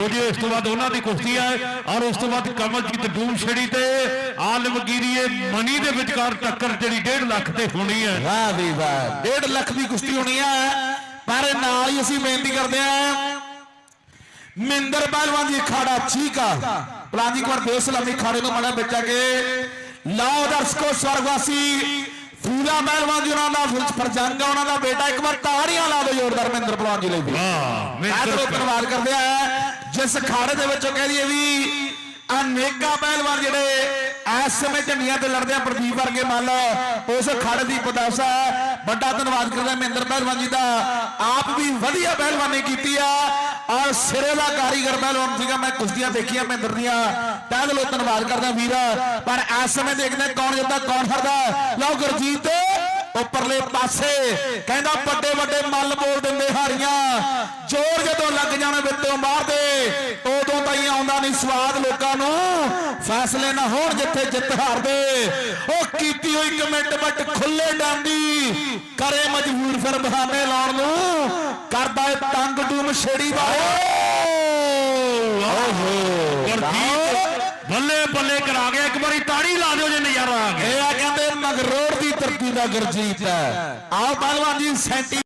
ਜੀ ਇਸ ਤੋਂ ਬਾਅਦ ਉਹਨਾਂ ਦੀ ਕੁਸ਼ਤੀ ਹੈ ਔਰ ਉਸ ਤੋਂ ਬਾਅਦ ਕਮਲਜੀਤ ਡੂਮ ਛੜੀ ਤੇ ਆਲਮਗੀਰੀਏ ਮਨੀ ਦੇ ਵਿਚਕਾਰ ਟੱਕਰ ਜਿਹੜੀ 1.5 ਲੱਖ ਤੇ ਹੋਣੀ ਹੈ। ਵਾਹ ਵੀ ਵਾਹ। 1.5 ਲੱਖ ਦੀ ਕੁਸ਼ਤੀ ਹੋਣੀ ਆ ਪਰ ਨਾਲ ਹੀ ਅਸੀਂ ਬੇਨਤੀ ਕਰਦੇ ਆ ਮਿੰਦਰ ਪਹਿਲਵਾਨ ਜੀ ਅਖਾੜਾ ਚੀਕਾ ਪਲਾਨ ਜੀ ਕੋਰ ਦੇਸ਼ ਸਲਾਮੀ ਖਾੜੇ ਨੂੰ ਮਣਾ ਬੱਚਾ ਕੇ। ਲਾਓ ਦਰਸ਼ਕੋ ਸਵਰਗਵਾਸੀ ਫੂਲਾ ਪਹਿਲਵਾਨ ਜੀ ਉਹਨਾਂ ਦਾ ਫਰਜ਼ੰਗ ਆ ਉਹਨਾਂ ਦਾ ਬੇਟਾ ਇੱਕ ਵਾਰ ਤਾੜੀਆਂ ਲਾ ਦਿਓ ਜ਼ੋਰਦਾਰ ਮਿੰਦਰ ਪਹਿਲਵਾਨ ਜੀ ਲਈ ਵੀ। ਵਾਹ ਮਿੰਦਰ ਧੰਨਵਾਦ ਕਰਦੇ ਆ। ਜਿਸ ਅਖਾੜੇ ਦੇ ਵਿੱਚੋਂ ਕਹਿ ਦਈਏ ਵੀ ਅਨੇਕਾਂ ਪਹਿਲਵਾਨ ਜਿਹੜੇ ਇਸ ਸਮੇਂ ਝੰਡੀਆਂ ਤੇ ਲੜਦੇ ਆ, ਪ੍ਰਦੀਪ ਵਰਗੇ ਮੰਨ ਲਓ ਉਸ ਅਖਾੜੇ ਦੀ ਪਦਾਸਾ ਵੱਡਾ ਧੰਨਵਾਦ ਕਰਦੇ ਮਹਿੰਦਰ ਪਹਿਲਵਾਨ ਜੀ ਦਾ। ਆਪ ਵੀ ਵਧੀਆ ਪਹਿਲਵਾਨੀ ਕੀਤੀ ਆ। ਔਰ ਸਿਰੇ ਦਾ ਕਾਰੀਗਰ ਪਹਿਲਵਾਨ ਸੀਗਾ, ਮੈਂ ਕੁਸ਼ਤੀਆਂ ਦੇਖੀਆਂ ਮਹਿੰਦਰ ਦੀਆਂ। ਤਹਿ ਦਿਲੋਂ ਧੰਨਵਾਦ ਕਰਦਾ ਵੀਰ। ਪਰ ਇਸ ਸਮੇਂ ਦੇਖਦੇ ਕੌਣ ਜਿੱਤਦਾ, ਕੌਣ ਫਰਦਾ ਲਓ ਗੁਰਜੀਤ, ਉੱਪਰਲੇ ਪਾਸੇ। ਕਹਿੰਦਾ ਵੱਡੇ ਵੱਡੇ ਮੱਲ ਬੋਲ ਦਿੰਦੇ ਹਾਰੀਆਂ। ਜਾਣ ਵਿੱਚੋਂ ਮਾਰਦੇ ਉਦੋਂ ਤਾਂ ਹੀ ਆਉਂਦਾ ਨਹੀਂ ਸਵਾਦ ਲੋਕਾਂ ਨੂੰ। ਫੈਸਲੇ ਨਾ ਹੋਣ ਜਿੱਥੇ ਜਿੱਤ ਹਾਰਦੇ ਉਹ ਕੀਤੀ ਹੋਈ ਕਮੈਂਟ ਬੱਟ ਖੁੱਲੇ ਡਾਂਦੀ ਕਰੇ ਮਜਬੂਰ ਫਿਰ ਬਹਾਨੇ ਲਾਉਣ ਨੂੰ। ਕਰਦਾ ਏ ਤੰਗ ਡੂਮ ਛੇੜੀ ਓਹੋ ਗੁਰਜੀਤ ਬੱਲੇ ਬੱਲੇ ਕਰਾ ਗਿਆ ਇੱਕ ਵਾਰੀ ਤਾੜੀ ਲਾ ਦਿਓ ਜੇ ਨਜ਼ਾਰਾ ਆ ਗਿਆ। ਇਹ ਆ ਕਹਿੰਦੇ ਮਗਰੋੜ ਦੀ ਧਰਤੀ ਦਾ ਗੁਰਜੀਤ ਹੈ। ਆਓ ਪਹਿਲਵਾਨ ਜੀ ਸੈਂਟੀ